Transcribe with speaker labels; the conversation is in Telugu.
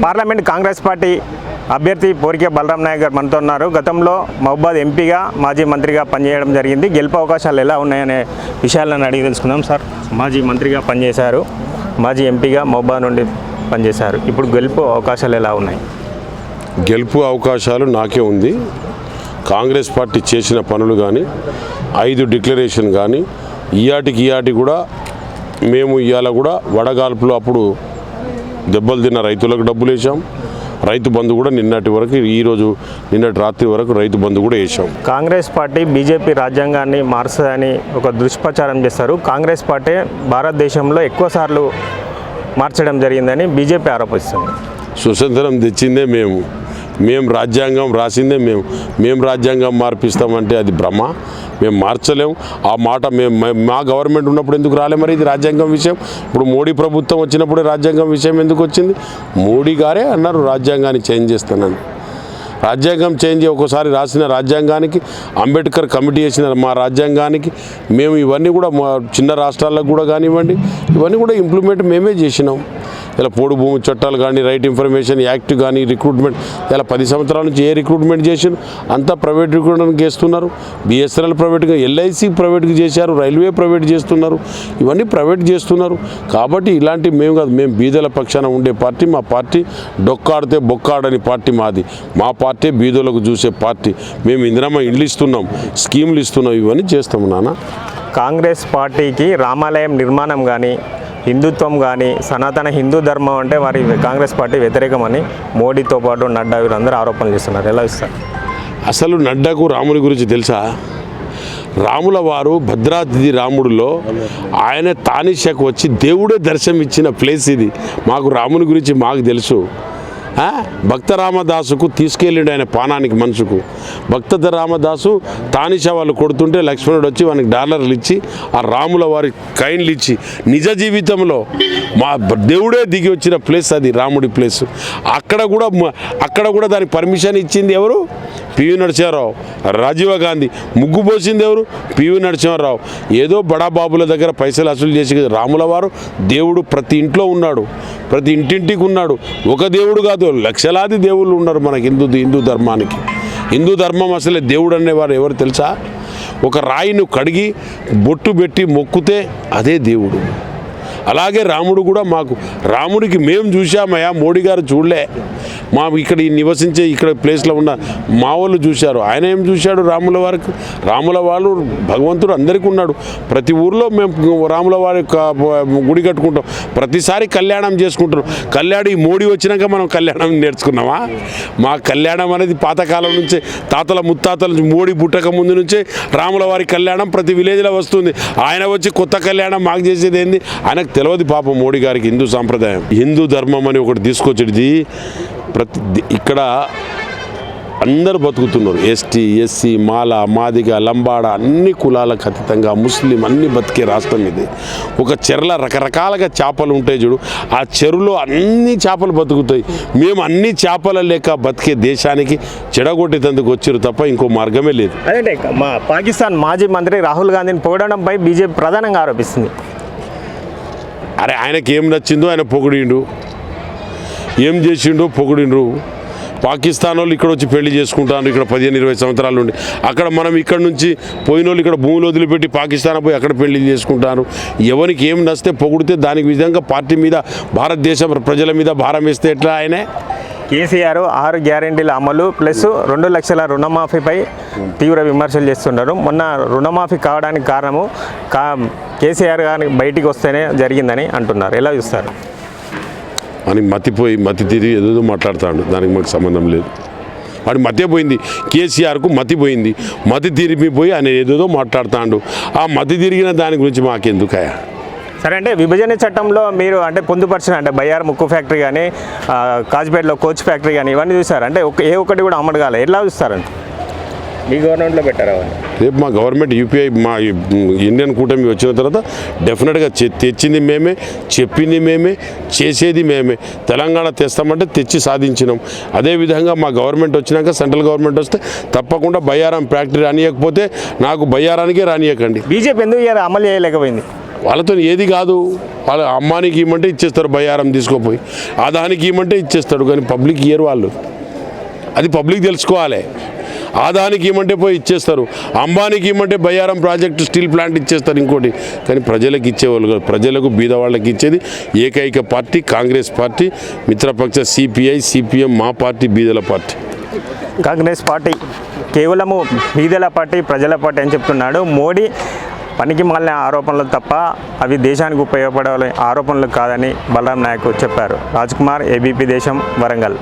Speaker 1: పార్లమెంట్ కాంగ్రెస్ పార్టీ అభ్యర్థి పోరికే బలరాం నాయక్ గారు మనతో ఉన్నారు. గతంలో మహబాద్ ఎంపీగా మాజీ మంత్రిగా పనిచేయడం జరిగింది. గెలుపు అవకాశాలు ఎలా ఉన్నాయనే విషయాలను అడిగి తెలుసుకుందాం సార్. మాజీ మంత్రిగా పనిచేశారు. మాజీ ఎంపీగా మహబాద్ నుండి పనిచేశారు. ఇప్పుడు గెలుపు అవకాశాలు ఎలా ఉన్నాయి?
Speaker 2: గెలుపు అవకాశాలు నాకే ఉంది. కాంగ్రెస్ పార్టీ చేసిన పనులు కానీ ఐదు డిక్లరేషన్ కానీ ఇయాటికి ఇయాటి కూడా మేము ఇవాళ కూడా వడగాల్పులో అప్పుడు దెబ్బలు తిన్న రైతులకు డబ్బులు వేసాం రైతు బంధు కూడా నిన్నటి వరకు ఈరోజు నిన్నటి రాత్రి వరకు రైతు బంధు కూడా వేసాం
Speaker 1: కాంగ్రెస్ పార్టీ బీజేపీ రాజ్యాంగాన్ని మార్చదని ఒక దుష్ప్రచారం చేస్తారు కాంగ్రెస్ పార్టీ భారతదేశంలో ఎక్కువ సార్లు మార్చడం జరిగిందని బీజేపీ ఆరోపిస్తుంది.
Speaker 2: స్వతంత్రం తెచ్చిందే మేము. మేము రాజ్యాంగం రాసిందే మేము. మేము రాజ్యాంగం మార్పిస్తామంటే అది భ్రమ. మేము మార్చలేము ఆ మాట మేము మా గవర్నమెంట్ ఉన్నప్పుడు ఎందుకు రాలే మరి ఇది రాజ్యాంగం విషయం? ఇప్పుడు మోడీ ప్రభుత్వం వచ్చినప్పుడే రాజ్యాంగం విషయం ఎందుకు వచ్చింది? మోడీ గారే అన్నారు రాజ్యాంగాన్ని చేంజ్ చేస్తానని. రాజ్యాంగం చేంజ్ ఒక్కోసారి రాసిన రాజ్యాంగానికి అంబేద్కర్ కమిటీ చేసిన మా రాజ్యాంగానికి మేము ఇవన్నీ కూడా మా చిన్న రాష్ట్రాలకు కూడా కానివ్వండి ఇవన్నీ కూడా ఇంప్లిమెంట్ మేమే చేసినాం. ఇలా పోడు భూమి చట్టాలు కానీ రైట్ ఇన్ఫర్మేషన్ యాక్ట్ కానీ రిక్రూట్మెంట్ ఇలా పది సంవత్సరాల నుంచి ఏ రిక్రూట్మెంట్ చేసిన అంతా ప్రైవేట్ రిక్రూట్మెంట్ చేస్తున్నారు. బిఎస్ఎన్ఎల్ ప్రైవేట్గా ఎల్ఐసి ప్రైవేట్గా చేశారు రైల్వే ప్రైవేట్ చేస్తున్నారు. ఇవన్నీ ప్రైవేట్ చేస్తున్నారు. కాబట్టి ఇలాంటి మేము కాదు మేము బీదల పక్షాన ఉండే పార్టీ మా పార్టీ డొక్కాడితే బొక్కాడని పార్టీ మాది. మా పార్టీ బీదలకు చూసే పార్టీ. మేము ఇందిరమ్మ ఇండ్లు ఇస్తున్నాం స్కీములు ఇస్తున్నాం ఇవన్నీ చేస్తాము నాన్న.
Speaker 1: కాంగ్రెస్ పార్టీకి రామాలయం నిర్మాణం కానీ హిందుత్వం కానీ సనాతన హిందూ ధర్మం అంటే వారి కాంగ్రెస్ పార్టీ వ్యతిరేకమని మోడీతో పాటు నడ్డా వీరందరూ ఆరోపణలు చేస్తున్నారు. ఎలా ఇస్తారు
Speaker 2: అసలు నడ్డాకు రాముని గురించి తెలుసా? రాముల వారు భద్రాద్రి రాముడిలో ఆయన తానిషకు వచ్చి దేవుడే దర్శనం ఇచ్చిన ప్లేస్ ఇది. మాకు రాముని గురించి మాకు తెలుసు. భక్త రామదాసుకు తీసుకెళ్ళిండు ఆయన పానానికి మనసుకు భక్త రామదాసు తానిష వాళ్ళు కొడుతుంటే లక్ష్మణుడు వచ్చి వానికి డాలర్లు ఇచ్చి ఆ రాముల వారి కైన్లు ఇచ్చి నిజ జీవితంలో మా దేవుడే దిగి వచ్చిన ప్లేస్ అది రాముడి ప్లేస్. అక్కడ కూడా అక్కడ కూడా దానికి పర్మిషన్ ఇచ్చింది ఎవరు? పివి నరసింహారావు. రాజీవ్ గాంధీ. ముగ్గు పోసింది ఎవరు? పివి నరసింహారావు. ఏదో బడా బాబుల దగ్గర పైసలు వసూలు చేసి రాముల వారు దేవుడు ప్రతి ఇంట్లో ఉన్నాడు. ప్రతి ఇంటింటికి ఉన్నాడు. ఒక దేవుడు కాదు. లక్షలాది దేవుళ్ళు ఉన్నారు మనకి హిందూ హిందూ ధర్మానికి. హిందూ ధర్మం అసలే దేవుడు అనేవారు ఎవరు తెలుసా? ఒక రాయిని కడిగి బొట్టు పెట్టి మొక్కుతే అదే దేవుడు. అలాగే రాముడు కూడా మాకు రాముడికి మేము చూసామయ్యా మోడీ గారు చూడలే. మా ఇక్కడ ఈ నివసించే ఇక్కడ ప్లేస్లో ఉన్న మా వాళ్ళు చూశారు. ఆయన ఏం చూశాడు రాముల వారికి? రాముల వాళ్ళు భగవంతుడు అందరికీ ఉన్నాడు. ప్రతి ఊర్లో మేము రాముల వారి గుడి కట్టుకుంటాం. ప్రతిసారి కళ్యాణం చేసుకుంటున్నాం కళ్యాణం ఈ మోడీ వచ్చినాక మనం కళ్యాణం నేర్చుకున్నామా? మా కళ్యాణం అనేది పాతకాలం నుంచే తాతల ముత్తాతల నుంచి మోడీ పుట్టక ముందు నుంచే రాముల వారి కళ్యాణం ప్రతి విలేజ్లో వస్తుంది. ఆయన వచ్చి కొత్త కళ్యాణం మాకు చేసేది ఏంది? ఆయనకు తెలియదు పాపం మోడీ గారికి హిందూ సాంప్రదాయం. హిందూ ధర్మం అని ఒకటి తీసుకొచ్చేది ప్రతి ఇక్కడ అందరు బతుకుతున్నారు. ఎస్టీ ఎస్సీ మాల మాదిగ లంబాడ అన్ని కులాలకు అతీతంగా ముస్లిం అన్ని బతికే రాష్ట్రం ఇది. ఒక చెరల రకరకాలుగా చేపలు ఉంటాయి చూడు. ఆ చెరువులో అన్ని చేపలు బతుకుతాయి. మేము అన్ని చేపల లేక బతికే దేశానికి చెడగొట్టేందుకు వచ్చారు తప్ప ఇంకో మార్గమే లేదు.
Speaker 1: అదే మా పాకిస్తాన్ మాజీ మంత్రి రాహుల్ గాంధీని పొగడంపై బీజేపీ ప్రధానంగా ఆరోపిస్తుంది.
Speaker 2: అరే ఆయనకి ఏం నచ్చిందో ఆయన పొగిడిండు. ఏం చేసిండు పొగిడిండ్రు. పాకిస్తాన్ వాళ్ళు ఇక్కడ వచ్చి పెళ్ళి చేసుకుంటారు ఇక్కడ పదిహేను ఇరవై సంవత్సరాల నుండి. అక్కడ మనం ఇక్కడ నుంచి పోయిన వాళ్ళు ఇక్కడ భూములు వదిలిపెట్టి పాకిస్తాన్ పోయి అక్కడ పెళ్ళి చేసుకుంటాను ఎవరికి ఏం నచ్చితే పొగిడితే దానికి విధంగా పార్టీ మీద భారతదేశం ప్రజల మీద భారం వేస్తే ఎట్లా ఆయనే?
Speaker 1: కేసీఆర్ ఆరు గ్యారంటీల అమలు ప్లస్ రెండు లక్షల రుణమాఫీపై తీవ్ర విమర్శలు చేస్తున్నారు మొన్న రుణమాఫీ కావడానికి కారణము కా కేసీఆర్ గారి బయటికి వస్తేనే జరిగిందని అంటున్నారు. ఎలా చూస్తారు?
Speaker 2: అని మతిపోయి మతి తిరిగి ఏదో మాట్లాడుతాడు. దానికి మాకు సంబంధం లేదు. వాడి మతే పోయింది. కేసీఆర్కు మతి పోయింది. మతి తిరిగిపోయి ఆయన ఏదేదో మాట్లాడుతాడు. ఆ మతి తిరిగిన దాని గురించి మాకెందుకయా
Speaker 1: సరే అంటే విభజన చట్టంలో మీరు అంటే పొందుపరిచిన అంటే బయ్యార్ ముక్కు ఫ్యాక్టరీ కానీ కాజ్పేటలో కోచ్ ఫ్యాక్టరీ కానీ ఇవన్నీ చూసారు? అంటే ఏ ఒక్కటి కూడా అమ్మడు కాలే. ఎట్లా మీ గవర్నమెంట్లో పెట్టారు
Speaker 2: రేపు మా గవర్నమెంట్ యూపీఐ మా ఇండియన్ కూటమి వచ్చిన తర్వాత డెఫినెట్గా తెచ్చింది మేమే చెప్పింది మేమే చేసేది మేమే. తెలంగాణ తెస్తామంటే తెచ్చి సాధించినాం. అదేవిధంగా మా గవర్నమెంట్ వచ్చినాక సెంట్రల్ గవర్నమెంట్ వస్తే తప్పకుండా బయ్యారం ఫ్యాక్టరీ రానియకపోతే నాకు బయ్యారానికే రానియకండి.
Speaker 1: బీజేపీ ఎందుకు అమలు చేయలేకపోయింది.
Speaker 2: వాళ్ళతో ఏది కాదు. వాళ్ళ అమ్మానికి ఇవ్వమంటే ఇచ్చేస్తారు బయ్యారం తీసుకోపోయి. ఆదానికి ఇవ్వమంటే ఇచ్చేస్తాడు కానీ పబ్లిక్ ఇయ్యరు వాళ్ళు. అది పబ్లిక్ తెలుసుకోవాలి. ఆదానికి ఇవ్వమంటే పోయి ఇచ్చేస్తారు. అంబానికి ఇవ్వమంటే బయ్యారం ప్రాజెక్టు స్టీల్ ప్లాంట్ ఇచ్చేస్తారు ఇంకోటి. కానీ ప్రజలకు ఇచ్చేవాళ్ళు కాదు. ప్రజలకు బీద వాళ్ళకి ఇచ్చేది ఏకైక పార్టీ కాంగ్రెస్ పార్టీ మిత్రపక్ష సిపిఐ సిపిఎం మా పార్టీ బీదల పార్టీ.
Speaker 1: కాంగ్రెస్ పార్టీ కేవలము బీదల పార్టీ ప్రజల పార్టీ అని చెప్తున్నాడు. మోడీ పనికి మాలిన ఆరోపణలు తప్ప అవి దేశానికి ఉపయోగపడే ఆరోపణలు కాదని బలరాం నాయక్ చెప్పారు. రాజ్ కుమార్ ఏబీపీ దేశం వరంగల్.